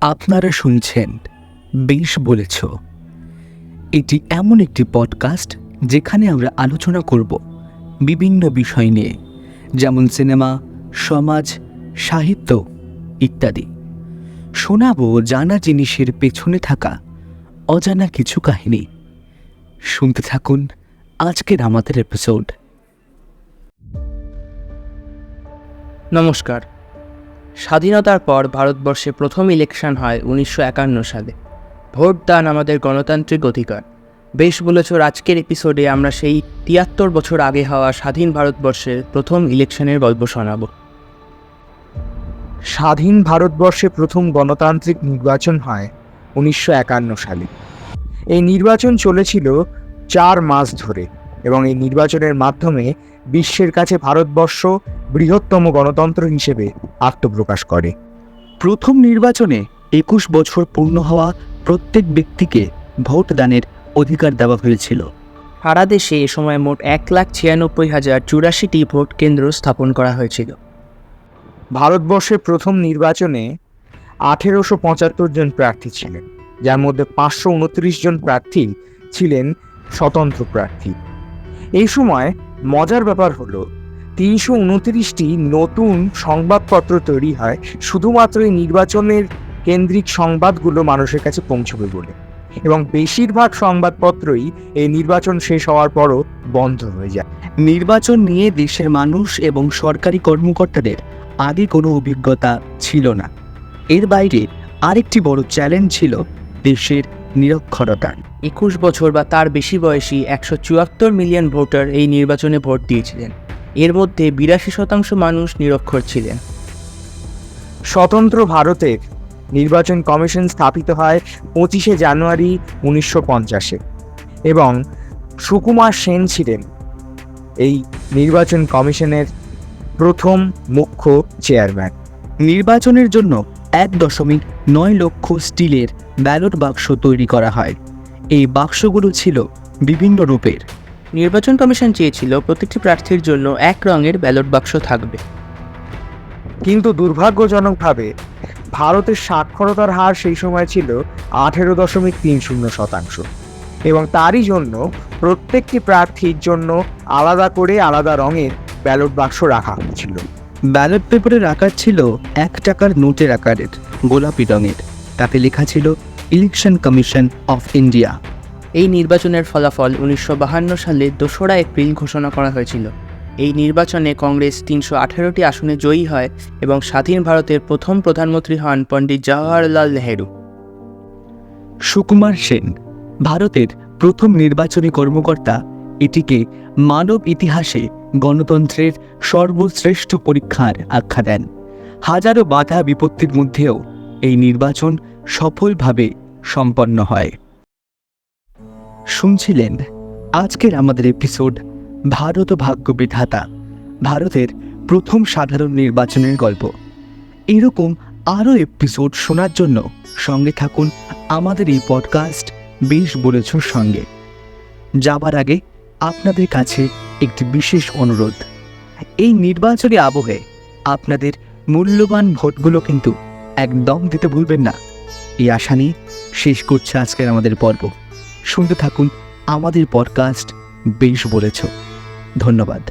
আপনারা শুনছেন বেশ বলেছ। এটি এমন একটি পডকাস্ট যেখানে আমরা আলোচনা করব বিভিন্ন বিষয় নিয়ে, যেমন সিনেমা সমাজ, সাহিত্য ইত্যাদি। শোনাবো জানা জিনিসের পেছনে থাকা অজানা কিছু কাহিনী। শুনতে থাকুন আজকের আমাদের এপিসোড নমস্কার। স্বাধীনতার পর ভারতবর্ষে প্রথম ইলেকশন হয় উনিশশো একান্ন সালে। ভোট দান আমাদের গণতান্ত্রিক অধিকার। বেশ বলেছ, আজকের এপিসোডে আমরা সেই তিয়াত্তর বছর আগে হওয়া স্বাধীন ভারতবর্ষের প্রথম ইলেকশনের গল্প শোনাব। স্বাধীন ভারতবর্ষে প্রথম গণতান্ত্রিক নির্বাচন হয় উনিশশো একান্ন সালে। এই নির্বাচন চলেছিল চার মাস ধরে। এবং এই নির্বাচনের মাধ্যমে বিশ্বের কাছে ভারতবর্ষ বৃহত্তম গণতন্ত্র হিসেবে আত্মপ্রকাশ করে। প্রথম নির্বাচনে একুশ বছর পূর্ণ হওয়া প্রত্যেক ব্যক্তিকে ভোট দানের অধিকার দেওয়া হয়েছিল। সারা দেশে এ সময় মোট এক লাখ ছিয়ানব্বই হাজার চুরাশিটি ভোট কেন্দ্র স্থাপন করা হয়েছিল। ভারতবর্ষের প্রথম নির্বাচনে আঠেরোশো পঁচাত্তর জন প্রার্থী ছিলেন যার মধ্যে পাঁচশো উনত্রিশ জন প্রার্থী ছিলেন স্বতন্ত্র প্রার্থী। এই সময় মজার ব্যাপার হলো, তিনশো উনত্রিশটি নতুন সংবাদপত্র তৈরি হয় শুধুমাত্র এই নির্বাচনের কেন্দ্রিক সংবাদগুলো মানুষের কাছে পৌঁছবে বলে। এবং বেশিরভাগ সংবাদপত্রই এই নির্বাচন শেষ হওয়ার পরও বন্ধ হয়ে যায়। নির্বাচন নিয়ে দেশের মানুষ এবং সরকারি কর্মকর্তাদের আগে কোনো অভিজ্ঞতা ছিল না। এর বাইরে আরেকটি বড় চ্যালেঞ্জ ছিল দেশের নিরক্ষরতা। একুশ বছর বা তার বেশি বয়সী একশো চুয়াত্তর মিলিয়ন ভোটার এই নির্বাচনে ভোট দিয়েছিলেন। এর মধ্যে বিরাশি শতাংশ মানুষ নিরক্ষর ছিলেন। স্বতন্ত্র ভারতের নির্বাচন কমিশন স্থাপিত হয় পঁচিশে জানুয়ারি উনিশশো পঞ্চাশে এবং সুকুমার সেন ছিলেন এই নির্বাচন কমিশনের প্রথম মুখ্য চেয়ারম্যান। নির্বাচনের জন্য এক দশমিক নয় লক্ষ স্টিলের ব্যালট বাক্স তৈরি করা হয়। এই বাক্সগুলো ছিল বিভিন্ন রূপের। নির্বাচন কমিশন চেয়েছিল প্রতিটি প্রার্থীর জন্য এক রঙের ব্যালট বাক্স থাকবে। কিন্তু দুর্ভাগ্যজনকভাবে ভারতের সাক্ষরতার হার সেই সময় ছিল আঠেরো দশমিক তিন শূন্য শতাংশ। এবং তারই জন্য প্রত্যেকটি প্রার্থীর জন্য আলাদা করে আলাদা রঙের ব্যালট বাক্স রাখা হয়েছিল। ব্যালট পেপারের আকার ছিল এক টাকার নোটের আকারের গোলাপি রঙের। তাতে লেখা ছিল ইলেকশন কমিশন অফ ইন্ডিয়া। এই নির্বাচনের ফলাফল উনিশশো বাহান্ন সালে দোসরা এপ্রিল ঘোষণা করা হয়েছিল। এই নির্বাচনে কংগ্রেস তিনশো আঠারোটি আসনে জয়ী হয় এবং স্বাধীন ভারতের প্রথম প্রধানমন্ত্রী হন পণ্ডিত জওয়াহরলাল নেহেরু। সুকুমার সেন ভারতের প্রথম নির্বাচনী কর্মকর্তা এটিকে মানব ইতিহাসে গণতন্ত্রের সর্বশ্রেষ্ঠ পরীক্ষার আখ্যা দেন। হাজারো বাধা বিপত্তির মধ্যেও এই নির্বাচন সফলভাবে সম্পন্ন হয়। শুনছিলেন আজকের আমাদের এপিসোড ভারত ভাগ্য বিধাতা, ভারতের প্রথম সাধারণ নির্বাচনের গল্প। এরকম আরও এপিসোড শোনার জন্য সঙ্গে থাকুন আমাদের এই পডকাস্ট বেশ বলেছ সঙ্গে। যাবার আগে আপনাদের কাছে একটি বিশেষ অনুরোধ। এই নির্বাচনী আবহে আপনাদের মূল্যবান ভোটগুলো কিন্তু একদম দিতে ভুলবেন না। এই আশা নিয়ে শেষ করছে আজকের আমাদের পর্ব। শুনতে থাকুন আমাদের পডকাস্ট বেশ বলেছ। ধন্যবাদ।